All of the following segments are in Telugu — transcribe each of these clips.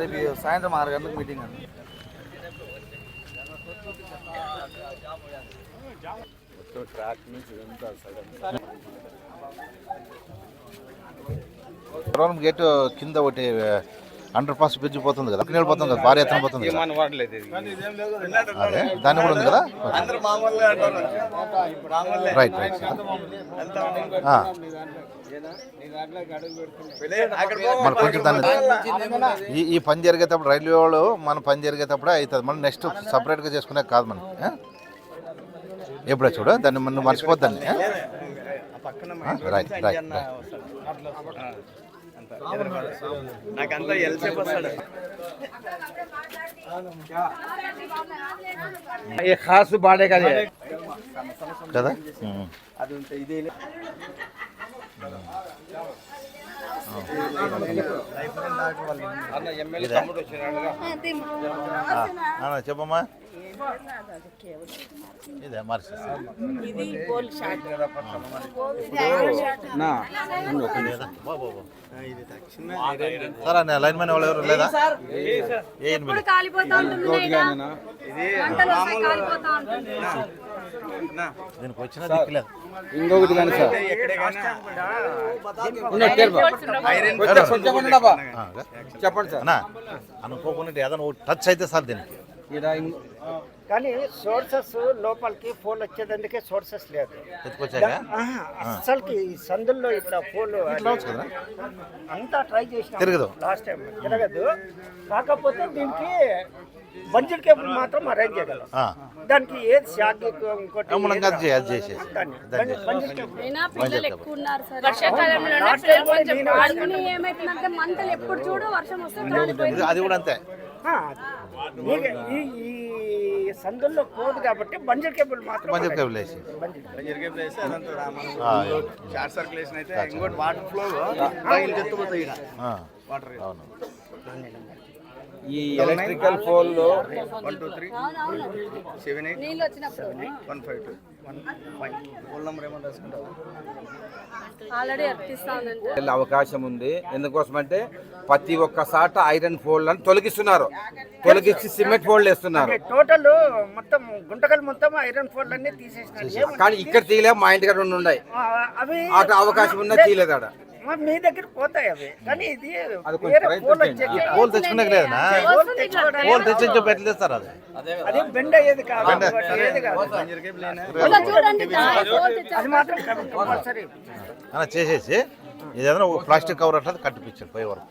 రేపు సాయంత్రం ఆరు గంటలకు మీటింగ్ అండి. వరం గేట్ కింద ఒకటి అండర్ పాస్ బ్రిడ్జ్ పోతుంది కదా నీళ్ళు పోతుంది కదా భారీ ఎత్తున పోతుంది కదా. అదే దాన్ని కూడా ఉంది కదా? Right right. మన కొంచెం దాన్ని ఈ ఈ పని జరిగేటప్పుడు రైల్వే వాళ్ళు మన పని జరిగేటప్పుడే అవుతుంది. మనం నెక్స్ట్ సపరేట్గా చేసుకునే కాదు మనం. ఆ? ఎప్పుడో చూడు దాన్ని మనం మర్చిపోద్దాన్ని. రైట్ రైట్ రైట్ నాకంతా ఎల్సేపు వస్తాడు. ఖాస్ బాడే కదా. కదా? అది ఇదే. చెప్పమ్మా. ఇదే మార్చి ఇది గోల్ షాట్. నా. సార్ నేను లైన్ మ్యాన్ వాళ్ళు ఎవరు లేదా? ఏ ఎనిమిది? కాలిపోతా ఉంటుంది నాయనా. మంటలు వస్తాయి, కాలిపోతా ఉంటుంది. దీనికి వచ్చిన దిక్కులేదు ఇంకొకటి కానీ సార్. చెప్పండి సార్. అన్నా అనుకోకుండా ఏదైనా టచ్ అయితే సార్ దీనికి. కానీ సోర్సెస్ లోపలికి ఫోన్ వచ్చేదందుకే సోర్సెస్ లేదు. ఈ సందుల్లో ఇట్లా ఫోన్ కదా? అంతా ట్రై చేసిన తిరగదు. Last time. తిరగదు. కాకపోతే దీనికి బంజర్ కేబుల్ మాత్రం అరేంజ్ చేయగలం. దానికి ఏది షాక్ ఇంకోటి అది కూడా అంతే. ఈ- సందుల్లో పోదు కాబట్టి బంజర్ కేబుల్ మాత్రం మంచి arrange కేబుల్ వేసి. ఆ, షార్ట్ సర్క్యులేషన్ అయితే ఇంకోటి వాటర్ ఫ్లో ఈడ. ఆ, అవును. ఈ electrical pole one two three అవునవును. Seven eight one five two one five phone number ఏమన్నా రాసుకుంటావు? ఆల్రెడీ అవకాశం ఉంది. ఎందుకోసం అంటే ప్రతి ఒక్క సాట ఐరన్ ఫోల్డ్ తొలగిస్తున్నారు. తొలగించి సిమెంట్ ఫోల్డ్ వేస్తున్నారు టోటల్ మొత్తం గుంటకల్ మొత్తం ఐరన్ ఫోన్ అన్ని తీసేసినారు కానీ ఇక్కడ తీయలే మా ఇంటి దగ్గర రెండు ఉన్నాయి. అటు అవకాశం ఉన్నా తీయలేదు ఆడ. మా- మీ దగ్గర పోతాయి అవి. కానీ ఇది అది కొంచెం వేరే ప్రయత్నం ఫోన్ చేయండి. వచ్చేసి పోల్ తెచ్చుకునే లేదనా ఫోన్ తెచ్చుకోవడానికి పోల్ తెచ్చి పెట్టి తెస్తారు అది? అది బెండ్ అయ్యేది కాదు. ఏది కాదు. అది మాత్రం కంపల్సరీ. చేసేసి ఏదైనా ప్లాస్టిక్ కవర్ అట్లా కట్టిపించాడు పై వరకు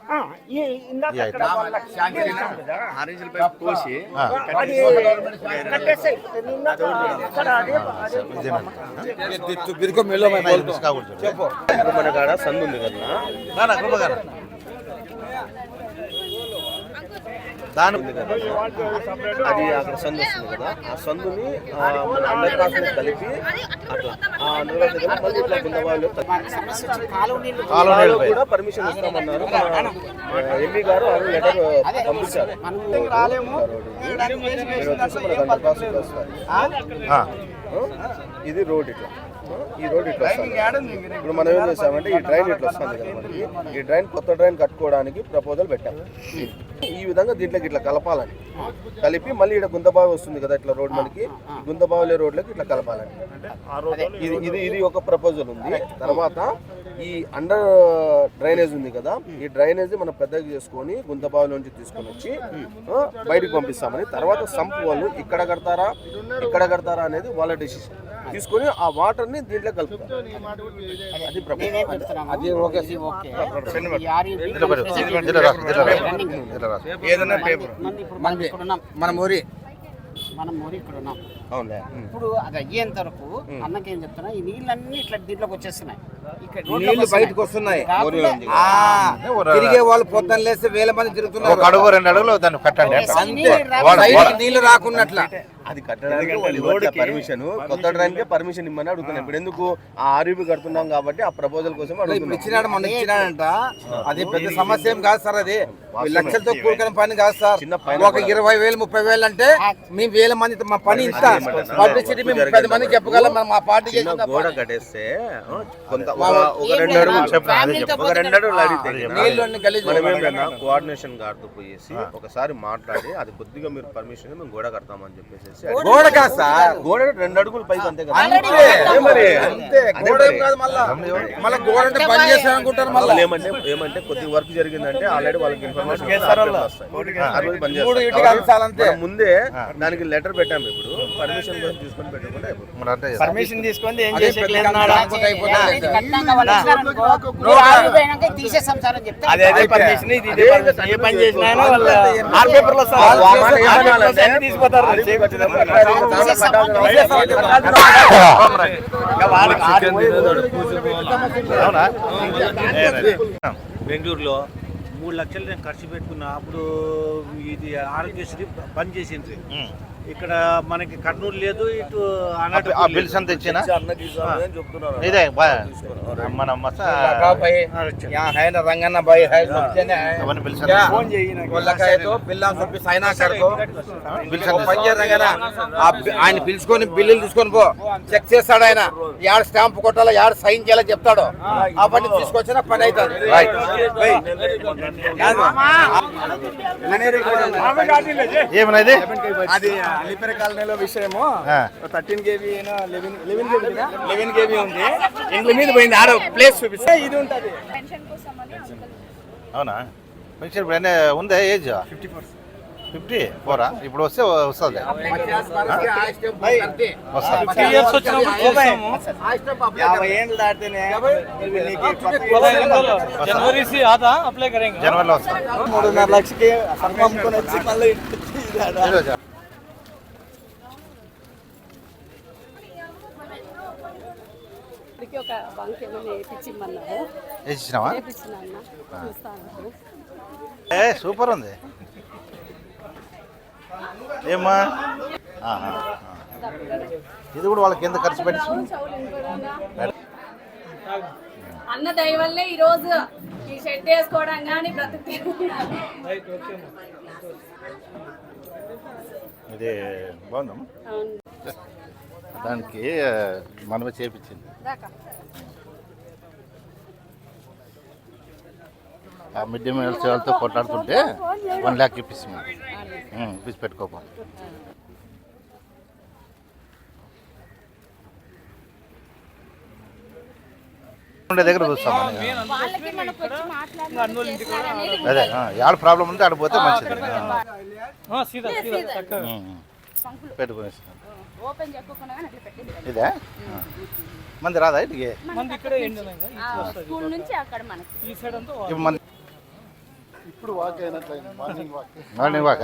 సందు ఉంది కదా. దాని అది అక్కడ సందు వస్తుంది కదా. ఆ సందుని అండర్ పాస్ కలిపి అట్లా. ఆ అండర్ పాస్ దగ్గర మళ్ళీ ఇట్లా కింద వాళ్ళు కాలువ. కూడా పర్మిషన్ ఇస్తామన్నారు. ఎంపీ గారు ఆ లెటర్ పంపించారు. అండర్ పాస్ ఇది రోడ్ ఇట్లా. ఈ రోడ్ ఇట్లా వస్తుంది. ఇప్పుడు మనం ఏం చేసామంటే ఈ డ్రైన్ ఇట్లా వస్తుంది కదా మనకి. ఈ డ్రైన్ కొత్త డ్రైన్ కట్టుకోవడానికి ప్రపోజల్ పెట్టాం. ఈ విధంగా దీంట్లోకి ఇట్లా కలపాలని. కలిపి మళ్ళీ ఇక్కడ గుంతబావి వస్తుంది కదా ఇట్లా రోడ్ మనకి. గుంతబావిలే రోడ్లోకి ఇట్లా కలపాలని. ఇది ఇది ఇది ఒక ప్రపోజల్ ఉంది. తర్వాత ఈ అండర్ డ్రైనేజ్ ఉంది కదా ఈ డ్రైనేజ్ మనం పెద్దగా చేసుకొని గుంతబావిలోంచి తీసుకొని వచ్చి బయటికి పంపిస్తామని. తర్వాత సంప్ వాళ్ళు ఇక్కడ కడతారా ఇక్కడ కడతారా అనేది వాళ్ళ డెసిషన్ తీసుకొని ఆ వాటర్ని దీంట్లో అది అది ఓకే. ఏదైనా పేపర్ మనది మన ఊరి మనం ఊరి ఇక్కడ ఉన్నాం. ఇప్పుడు అది అయ్యేంత వరకు అన్నకి ఏం చెప్తున్నా? ఈ నీళ్ళన్నీ ఇట్లా దీంట్లోకి వచ్చేస్తున్నాయి. ఇక్కడ నీళ్ళు బయటకు వస్తున్నాయి. తిరిగే వాళ్ళు పొద్దున్న లేస్తే వేల మంది తిరుగుతున్నారు. ఒక అడుగు రెండు అడుగులు దాన్ని కట్టండి. నీళ్ళు రాకున్నట్ల. అది కట్టడానికి పర్మిషన్ కొత్త డ్రైన్ కే పర్మిషన్ ఇమ్మని అడుగుతున్నాం ఇప్పుడు ఎందుకు ఆ ఆర్యూబీ కడుతున్నాం కాబట్టి ఆ ప్రపోజల్ కోసం ఇప్పుడు అడుగుతున్నాం. ఇచ్చినాడు మొన్న ఇచ్చినాడంట. అది పెద్ద సమస్య ఏం కాదు సార్ అది. లక్షలతో కూడుకున్న పని కాదు సార్. చిన్న పైన ఒక ఇరవై వేలు ముప్పై వేలు అంటే మేము వేల మంది మా పని ఇంత. పబ్లిసిటీ మేము పది మంది చెప్పగలం మనం మా పార్టీ గోడ కట్టేస్తే కొంత ఒక- రెండు అడుగులు ఒక రెండు అడుగులు అడిగితే కోఆర్డినేషన్ గార్డు పోయేసి ఒకసారి మాట్లాడి అది కొద్దిగా మీరు పర్మిషన్ మేము గోడ కడతామని చెప్పేసి గోడ కాదు సార్. గోడ రెండు అడుగులు పైకి అంతే కదా. మరి? అంతే గోడ ఏం కాదు మళ్ళా. మళ్ళీ గోడ అంటే పని చేస్తాను అనుకుంటారు మళ్ళీ. ఏమంటే ఏమంటే కొద్ది వర్క్ జరిగిందంటే ఆల్రెడీ వాళ్ళకి ఇన్ఫర్మేషన్ ముందే దానికి లెటర్ పెట్టాము ఇప్పుడు. పర్మిషన్ కోసం తీసుకొని పెట్టకుండా అయిపోతుంది. మరి అంటే పర్మిషన్ ఏం ఏ పని చేసినా వాళ్ళు ఆర్ పేపర్లో వస్తారు వాళ్ళు బెంగళూరులో మూడు లక్షలు నేను ఖర్చు పెట్టుకున్నా అప్పుడు ఇది ఆరోగ్యశ్రీ బంద్ చేసింది ఇక్కడ మనకి కర్నూలు లేదు ఇటు ఆ బిల్స్ ఇదే మన రంగన్న ఆయన పిలుచుకొని బిల్లులు తీసుకొని పో. చెక్ చేస్తాడు ఆయన. యాడ్ స్టాంప్ కొట్టాలో యాడ్ సైన్ చేయాలో చెప్తాడు. ఆ పని తీసుకొచ్చిన పని అవుతుంది ఏమైనా అలీపెర కాలనీలో విషయము. Thirteen KB eleven KB eleven KB ఉంది. ఇంట్లో మీద పోయింది ఆడో ప్లేస్ చూపిస్తే. ఇది ఉంటుంది. అవునా? పెన్షన్ ఇప్పుడు ఏజ్? Fifty four fifty? ఫోరా? ఇప్పుడు వస్తే వస్తుంది. జనవరిలో వస్తుంది. మూడున్నర లక్షకి ఈరోజు ఇప్పటికీ ఒక బంక్ ఏమైనా వేయించిమ్మన్నారు వేసి ఇచ్చినావా వేయించిన అన్న చూస్తాను. ఏ సూపర్ ఉంది. ఏమ్మా. ఇది కూడా వాళ్ళకి ఎంత ఖర్చు పెట్టి అన్న దయ వల్లే ఈ రోజు ఈ షెడ్ వేసుకోవడం కానీ బ్రతుకుతే ఇది బాగుందమ్మా. దానికి మనమే చేపించింది. దాకా. ఆ మిడ్ డే మీల్స్ వాళ్ళతో కొట్లాడుకుంటే వన్ ల్యాక్ ఇప్పిస్తుంది ఇప్పించి పెట్టుకోపో. ఉండే దగ్గర చూస్తాం అదే ఆ, ఏడ ప్రాబ్లం ఉంటే ఆడ పోతే మంచిది. ఓపెన్ ఇదే? మంది రాదా ఇటుకి? స్కూల్ నుంచి మనకి. ఇప్పుడు వాక్ మార్నింగ్ వాక్.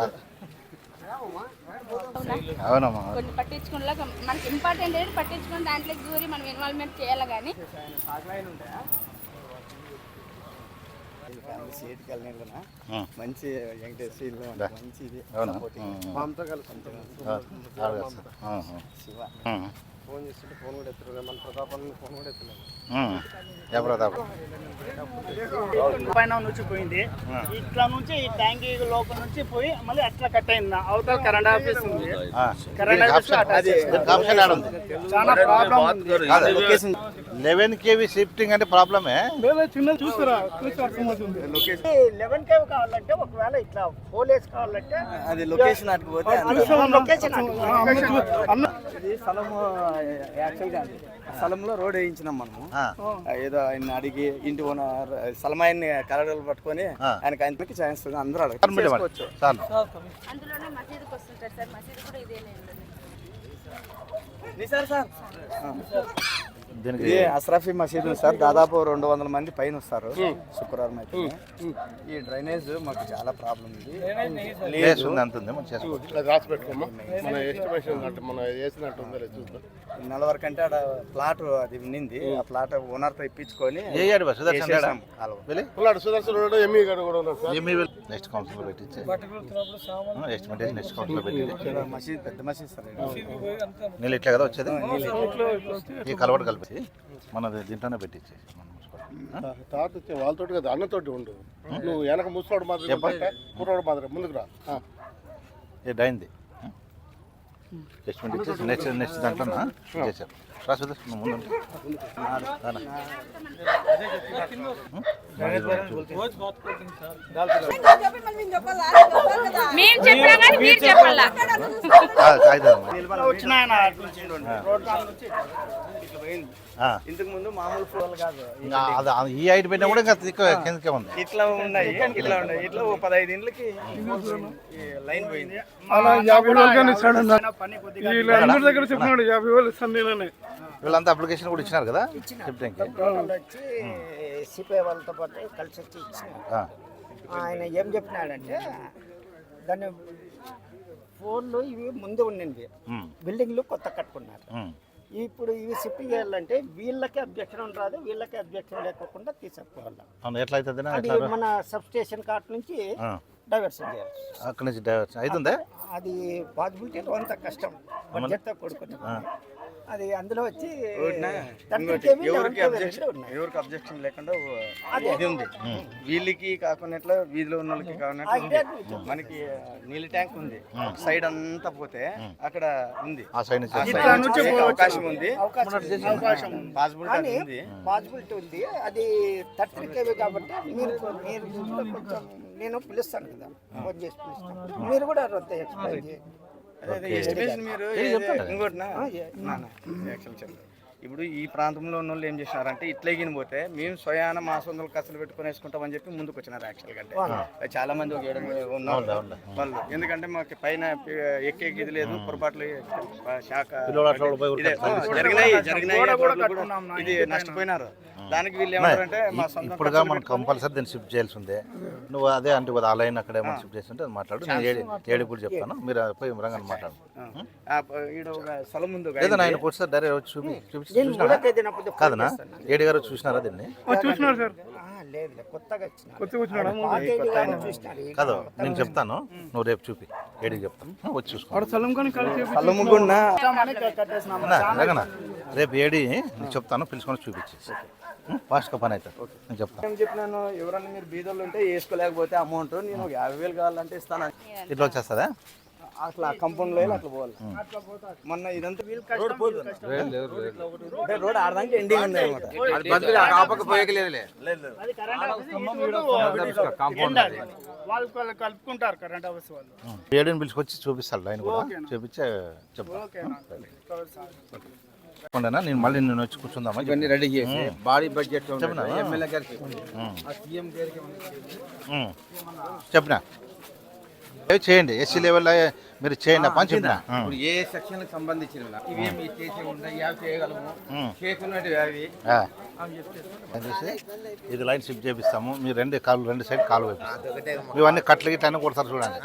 అవునమ్మా. కొన్ని పట్టించుకునేలా మనకి ఇంపార్టెంట్ ఏంటి పట్టించుకుని దాంట్లో దూరి మనం ఇన్వాల్వ్మెంట్ చేయాలి కానీ. సీట్ కాలనీలోనా ఆ. మంచి అవునా? కలిసి. శివ. ఫోన్ చేస్తుంటే ఫోన్ కూడా ఎత్తులేదు. మన ప్రతాపం ఫోన్ కూడా ఎత్తలేదు. పైన నుంచి పోయింది. ఇట్లా నుంచి ఈ ట్యాంకీ లోపల నుంచి పోయి మళ్ళీ అట్లా కట్ అయింది. అవతల కరెంట్ ఆఫీస్ ఉంది. కరెంట్ ఆఫీస్ చాలా ప్రాబ్లం ఉంది. కాదు. లొకేషన్ లెవెన్ కేవీ షిఫ్టింగ్ అంటే ప్రాబ్లమే. లెవెన్ కేవ్ కావాలంటే ఒకవేళ ఇట్లా డేస్ కావాలంటే అది లొకేషన్ అటుకుపోతే స్థలము యాక్చువల్గా స్థలంలో రోడ్ వేయించినాం మనము. ఆ. ఏదో ఆయన అడిగి ఇంటి ఓనర్ స్థలం ఆయన్ని కలడలు పట్టుకొని. ఆయనకి ఆయనకి ఛాన్స్ అందరూ అడగచ్చు. వస్తుంటారు సార్. మసీదు కూడా ఇదే లేదు సార్ సార్. దీనికి ఇది అస్రాఫీ మసీద్ సార్ దాదాపు రెండు వందల మంది పైన వస్తారు. శుక్రవారం అయితే ఈ డ్రైనేజ్ మాకు చాలా ప్రాబ్లం ఉంది. ప్లేస్ లేదు. ఉంది అంత ఉంది మనం చేసుకోవచ్చు రాసి పెట్టుకోమా మన ఎస్టిమేషన్ అంటే ఆడ ప్లాట్ అది ఉన్నింది. ఆ ప్లాట్ ఇప్పించుకొని ఉన్నారు సార్? ఏమీ నెక్స్ట్ కౌన్సిల్ పెట్టించి. ఎస్టిమేట్ వేసి నెక్స్ట్ కౌన్సిల్ మసీద్ పెద్ద మసీద్ సార్. నీళ్ళు ఇట్లా కదా వచ్చేది? ఈ కలవట కలిపి. మన దీంట్లోనే పెట్టించి. తాత వచ్చే వాళ్ళతోటి కదా అన్నతోటి ఉండు. నువ్వు వెనక ముసలోడు మాదిరి చెప్పండి. కుర్రోడు మాదిరి ముందుకు రా. డైంది ఎస్టిమేట్ ఇచ్చేసి నెక్స్ట్ నెక్స్ట్ దాంట్లో చేశారు ముందు ఉండు. రానా. ఉం? మేము చెప్పినా కానీ మీరు చెప్పాలా? కాదు, పోయింది. ఇంతకు ముందు మామూలు ఫ్లోర్ కాదు. ఈ హైట్ పెట్టినా కూడా ఇంకా తిక్క కిందకే ఉంది. ఇట్లా ఉన్నాయి ఇట్లా ఉన్నాయి. ఇట్లా ఓ పదహైదు ఇండ్లకి ఈ లైన్ పోయింది. వీళ్ళందరి దగ్గర చెప్పినాడు యాభై వేలు ఇస్తాను నేనని. వీళ్ళంతా అప్లికేషన్ కూడా ఇచ్చినారు కదా? చెప్తానికి. సిపిఐ వాళ్ళతో పాటు కలిసి వచ్చి ఆయన ఏం చెప్పినాడంటే దాన్ని ఫోన్లు ఇవి ముందు ఉండింది. బిల్డింగ్లు కొత్త కట్టుకున్నారు. ఇప్పుడు ఇవి షిఫ్ట్ చేయాలంటే వీళ్ళకి అబ్జెక్షన్ రాదు వీళ్ళకి అబ్జెక్షన్ లేకోకుండా తీసుకుపోవాలి అవును ఎట్లా? అవుతుంది మన సబ్ స్టేషన్ కాట్ నుంచి. డైవర్షన్ చేయాలి. అక్కడి నుంచి డైవర్షన్. అవుతుందా అది పాసిబిలిటీ అంత కష్టం. బడ్జెట్తో కూడుకుని అది అందులో వచ్చి ఎవరికి అబ్జెక్షన్ ఎవరికి అబ్జెక్షన్ లేకుండా ఇది ఉంది. వీళ్ళకి కాకుండా వీధిలో ఉన్న వాళ్ళకి కాకుండా. మనకి నీళ్ళ ట్యాంక్ ఉంది. సైడ్ అంతా పోతే అక్కడ ఉంది. అవకాశం ఉంది. పాసిబిలిటీ ఉంది. పాసిబిలిటీ ఉంది. అది థర్టీ కేవీ కాబట్టి మీరు నేను పిలుస్తాను కదా. ఫోన్ చేసి పిలుస్తాను. మీరు కూడా రొద్ద ఎక్స్ప్లెయిన్ చేయండి. మీరు ఏది ఇప్పుడు ఈ ప్రాంతంలో ఉన్న వాళ్ళు ఏం చేసినారంటే ఇట్లా ఎగిన పోతే మేము స్వయాన మా సొంతలు కసలు పెట్టుకొని వేసుకుంటామని చెప్పి ముందుకు వచ్చినారు యాక్చువల్ కంటే చాలా మంది ఒక ఏడు ఉన్నారు. వాళ్ళు. ఎందుకంటే మాకు పైన ఎక్కే ఇది లేదు పొరపాట్లు శాఖ జరిగినాయి జరిగినాయి కూడా ఇది నష్టపోయినారు. దానికి వీళ్ళు ఏమంటారంటే మా సొంత ఇప్పుడుగా మనం కంపల్సరీ దీన్ని షిఫ్ట్ చేయాల్సి ఉంది. నువ్వు అదే అంటే కదా ఆ లైన్ అక్కడ ఏమైనా షిఫ్ట్ చేసి ఉంటే అది మాట్లాడు. నేను ఏడు ఇప్పుడు చెప్తాను. మీరు పోయి రంగని మాట్లాడు. ఈడ ఒక స్థలం లేదన్నా ఆయన కూర్చో డైరెక్ట్ వచ్చి చూపి తేదీనప్పుడు కాదనా? ఏడు గారు చూసినారా దీన్ని? చూసినారు సార్. లేదు కొత్తగా కాదు నేను చెప్తాను. నువ్వు రేపు చూపి. ఏడికి చెప్తాను. వచ్చి చూసుకో. స్థలం కానీ కలిసి స్థలం కూడా రేగనా రేపు ఏడి నేను చెప్తాను పిలుచుకొని చూపించేసి. ఫాస్ట్గా పని అవుతుంది. నేను చెప్తాను. చెప్పినాను? ఎవరన్నా మీరు బీదోళ్ళు ఉంటే వేసుకోలేకపోతే అమౌంట్ నేను యాభై వేలు కావాలంటే ఇస్తాను. ఇట్లా వచ్చేస్తుందా? అట్లా కంపౌండ్లో అట్లా పోవాలి. మొన్న ఇదంతా రోడ్ ఆడదానికి ఎండింగ్ ఉంది అనమాట అది బంద్ కాపక పోయకలేదులే. కాంపౌండ్ అది. వాళ్ళు వాళ్ళు కలుపుకుంటారు కరెంట్ హౌస్ వాళ్ళు. ఏడుని పిలుచుకొచ్చి చూపిస్తాను లైన్ కూడా. చూపించి నేను మళ్ళీ నేను వచ్చి కూర్చుందామా? ఇవన్నీ రెడీ చేసి బాడీ బడ్జెట్ చెప్పనా? ఎమ్మెల్యే గారికి ఉమ్. చెప్పినా? ఏవి చేయండి. ఎస్సీ లెవెల్లో మీరు చేయండి. అని చెప్పిన ఇప్పుడు ఏ సెక్షన్ సంబంధించిన ఇవేమి చేసే ఉంటాయి యావ్ చేయగలము చేసుకున్నట్టు అవి. ఇది లైన్ షిఫ్ట్ చేపిస్తాము. మీరు రెండు కాలు రెండు సైడ్ కాలు వేపిస్తాం ఇవన్నీ కట్లు గిట్ల అన్నీ కొడతారు చూడండి.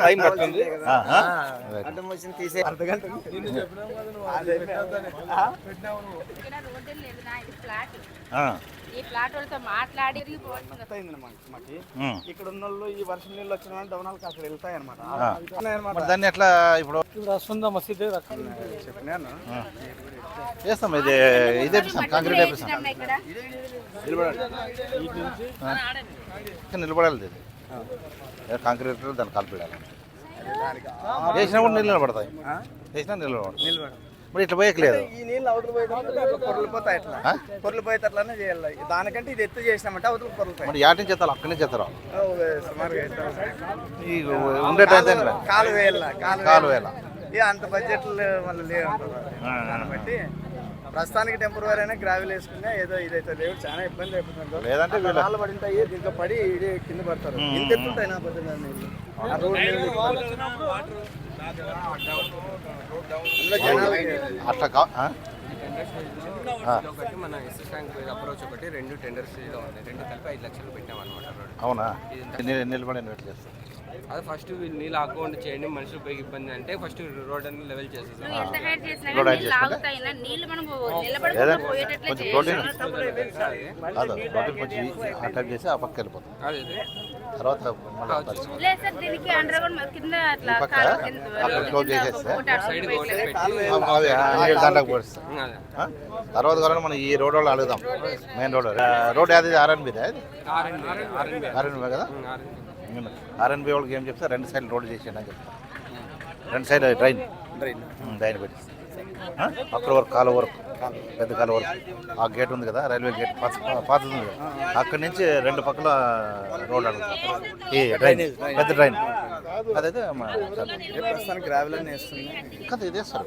టైం పడుతుంది ఆ, ఆ? అడ్డం వచ్చిన తీసే అర్ధ ఈ వాళ్ళతో మాట్లాడి మాకు. ఇక్కడ ఉన్న వాళ్ళు ఈ వర్షం నీళ్ళు వచ్చిన డౌనాలకు అక్కడ వెళ్తాయి అనమాట దాన్ని ఎట్లా ఇప్పుడు? చెప్పినాను. చేస్తాం ఇది ఇది వేపిస్తాం కాంక్రీట్ వేపిస్తాం నిలబడాలి. ఇది. కాంక్రీట్ దాన్ని కలిపిడాలి వేసినా కూడా నీళ్ళు నిలబడతాయి. వేసినా నిలబడతాయి మరి ఇట్లా పోయట్లేదు. ఈ నీళ్ళు అవతల పోయేటప్పుడు అట్లా పొరలిపోతాయి అట్లా. ఆ? పొరలిపోయేది అట్లానే చేయాలి. దానికంటే ఇది ఎత్తు చేసినామంటే అవతల పొరలిపోయి మరి యాటి చేస్తారు? అక్కడి నుంచి చేస్తారు? సుమారుగా ఎత్తు. ఈ ఉండే టైం కాలు వేయాల కాలు కాలు వేయాల. ఇక అంత బడ్జెట్ మళ్ళీ లేవు దాన్ని బట్టి ప్రస్తుతానికి టెంపరీ అయినా గ్రావెల్ వేసుకున్నా ఏదో ఇదైతే లేవు చాలా ఇబ్బంది అయిపోతుంది లేదంటే అట్లా రాళ్ళు పడి ఉంటాయి దీంట్లో పడి ఇది కింద పడతారు. ఇంత ఎత్తుంటాయి నా పొద్దున్న అట్లా కా. ఒకటి మన ఎస్ఎస్ ట్యాంక్ అప్రోచ్ ఒకటి రెండు టెండర్ స్టేజ్లో ఉంది. రెండు కలిపి ఐదు లక్షలు పెట్టామన్నమాట రోడ్ అవునా? ని- నిలబడి చేస్తాను అది ఫస్ట్ నీళ్ళు అకౌంట్ చేయండి మనుషులు పోయి ఇబ్బంది అంటే ఫస్ట్ రోడ్ అన్ని. లెవెల్ చేసేసాం చేసి ఆ పక్క వెళ్ళిపోతాం. తర్వాత క్లోజ్ చేసేస్తే. పెట్టి. దాంట్లోకి అదే? తర్వాత కూడా మనం ఈ రోడ్ వాళ్ళు అడుగుదాం. మెయిన్ రోడ్ రోడ్ ఏది ఆర్ఎన్బిది ఆర్ఎన్బి ఆర్ఎన్బి ఆర్ఎన్బి కదా? ఆర్ఎన్బి ఆర్ఎన్బి వాళ్ళకి ఏం చెప్తే రెండు సైడ్ రోడ్ చేసేయండి అని చెప్తాను రెండు సైడ్ డ్రైన్. డ్రైన్ డ్రైన్ పెట్టిస్తాం ఆ? అక్కడ వరకు కాలువ వరకు. పెద్ద కాలువ వరకు. ఆ గేట్ ఉంది కదా రైల్వే గేట్ పాత పాతది ఉంది కదా. అక్కడి నుంచి రెండు పక్కల రోడ్ అడుగుతాం ఈ డ్రైన్. పెద్ద డ్రైన్. అదైతే ప్రస్తుతానికి గ్రావెల్ అని వేస్తుంది. కదా ఇది వేస్తారు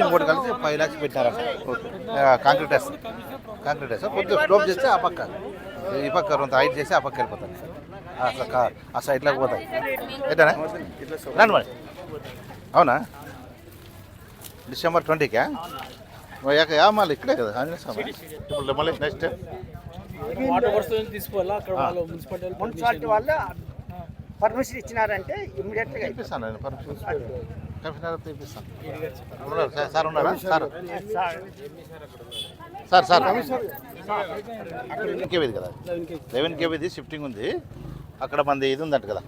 ఇంకోటి కలిసి ఫైవ్ ల్యాక్స్ పెట్టారంట. కాంక్రీట్ వేస్తారు. కాంక్రీట్ వేస్తారు. కొద్దిగా స్లోప్ చేస్తే ఆ పక్క. ఈ పక్క కొంత హైట్ చేసి ఆ పక్క వెళ్ళిపోతాను అసలు కా- ఆ సైడ్లోకి పోతాయి ఎట్టానా రండి మరి. అవునా? డిసెంబర్ ట్వంటీకా? యా మళ్ళీ ఇక్కడే కదా ఆంజనేయ స్వామి. ఇప్పుడు మళ్ళీ నెక్స్ట్ మున్సిపాలిటీ వాళ్ళు పర్మిషన్ ఇచ్చినారంటే ఇమ్మీడియట్గా ఇప్పిస్తాను నేను పర్మిషన్ కమిషనర్ ఇప్పిస్తాను ఉన్నారు సార్- సార్ ఉన్నారా? సార్. సార్. సార్ లెవెన్ కేబీది కదా. లెవెన్ కేబీది షిఫ్టింగ్ ఉంది. అక్కడ మంది ఇది ఉందంట కదా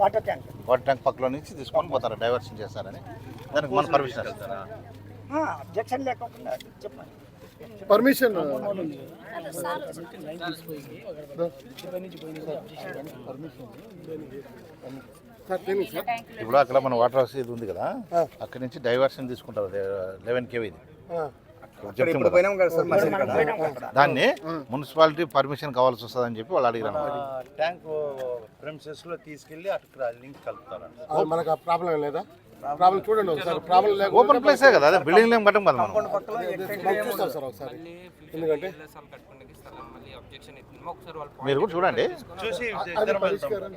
వాటర్ ట్యాంక్. వాటర్ ట్యాంక్ పక్కలో నుంచి తీసుకొని పోతారు డైవర్షన్ చేస్తారని. దానికి మన పర్మిషన్. అబ్జెక్షన్ లేకుండా చెప్పండి. పర్మిషన్? సార్ తెలియదు సార్ ఇప్పుడు అక్కడ మన వాటర్ హౌస్ ఇది ఉంది కదా అక్కడ నుంచి డైవర్షన్ తీసుకుంటారు లెవెన్ కేబీది చెప్తున్నాం దాన్ని మున్సిపాలిటీ పర్మిషన్ కావాల్సి వస్తుందని చెప్పి వాళ్ళు అడిగారు ట్యాంక్ ప్రెమిసెస్లో తీసుకెళ్ళి అటు లింక్ కలుపుతారు ఆ, మనకు ఆ ప్రాబ్లం లేదా? ప్రాబ్లం చూడండి ఒకసారి ప్రాబ్లం లేకపోతే ఓపెన్ ప్లేసే కదా అదే బిల్డింగ్ ఏం కట్టం కదా మనం. మాకు చూస్తాం సార్ ఒకసారి. ఎందుకంటే మీరు కూడా చూడండి.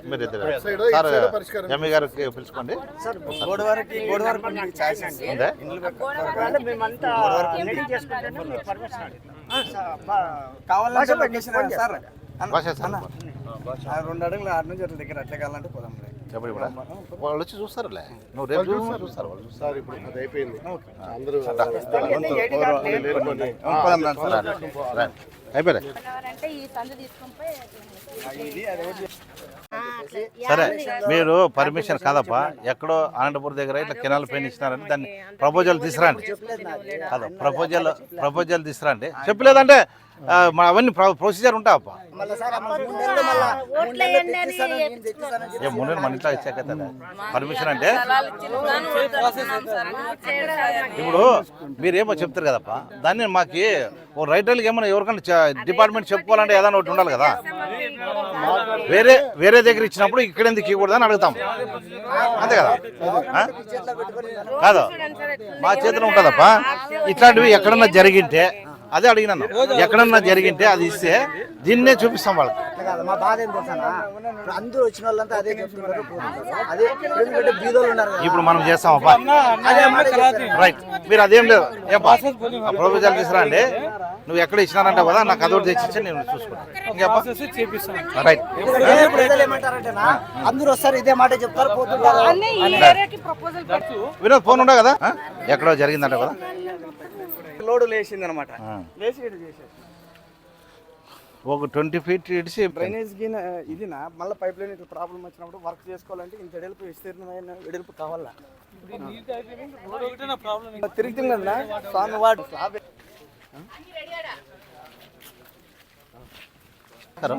మీరు ఇద్దరు. సార్ ఎంఈ గారికి పిలుచుకోండి. కావాలంటే లొకేషన్ సార్ భాష సార్ ఆ రెండు అడుగులు ఆరు నుంచి అట్లా దగ్గర అట్లా కావాలంటే పోదాం ఇప్పుడు వాళ్ళు వచ్చి చూస్తారులే. నువ్వు రేపు చూస్తారు వాళ్ళు చూస్తారు. ఇప్పుడు అది అయిపోయింది అందరూ సార్. మీరు పర్మిషన్ కాదప్పా ఎక్కడో అనంతపురం దగ్గర ఇట్లా కెనాల్ పైన ఇచ్చినారని దాన్ని ప్రపోజల్ తీసుకురండి. కాదు ప్రపోజల్ ప్రపోజల్ తీసుకురండి. చెప్పలేదంటే అవన్నీ ప్రొసీజర్ ముందు మన ఇంట్లో ఇచ్చాక కదా? పర్మిషన్ అంటే? ఇప్పుడు మీరేమో చెప్తారు కదప్పా? దాన్ని మాకి ఓ రైటర్లకి ఏమైనా ఎవరికైనా డిపార్ట్మెంట్ చెప్పుకోవాలంటే ఏదైనా ఒకటి ఉండాలి కదా? వేరే వేరే దగ్గర ఇచ్చినప్పుడు ఇక్కడ ఎందుకు ఇవ్వకూడదు అని అడుగుతాం. అంతే కదా? కాదు. మా చేతిలో ఉంటుందప్పా? ఇట్లాంటివి ఎక్కడన్నా జరిగింటే అదే అడిగినాను. ఎక్కడన్నా జరిగింటే అది ఇస్తే దీన్నే చూపిస్తాం వాళ్ళకి. మా బాధ ఏం తెలుసానా? అందరూ వచ్చిన వాళ్ళంతా అదే చెప్తున్నారు. అదే ఎందుకంటే బీదోళ్ళు ఉన్నారు. ఇప్పుడు మనం చెప్పారు. రైట్ మీరు అదేం లేదు. ఏం ప్రొపోజల్ తీసుకురండి నువ్వు ఎక్కడ ఇచ్చినారంటే కదా నాకు అదొకటి తెచ్చిచ్చి నేను చూసుకుంటాను రైట్ ప్రజలు అందరూ వస్తారు ఇదే మాట చెప్తారు పోతుంటారు. అన్నీ ఈ ఏరియాకి ప్రపోజల్ పెట్టు. వినోద్ ఫోన్ ఉండవు కదా? ఎక్కడో జరిగిందంట కదా? లోడు లేచింది అనమాట. లేచి ఇటు చేసేది ఒక ట్వంటీ ఫీట్ ఇడిచి డ్రైనేజ్ గిన ఇది నా మళ్ళీ పైప్ లైన్ ఇట్లా ప్రాబ్లం వచ్చినప్పుడు వర్క్ చేసుకోవాలంటే ఇంత వెడల్పు విస్తీర్ణమైన వెడల్పు కావాలా? తిరుగుతుంది కదా స్వామి వాడు. సరే.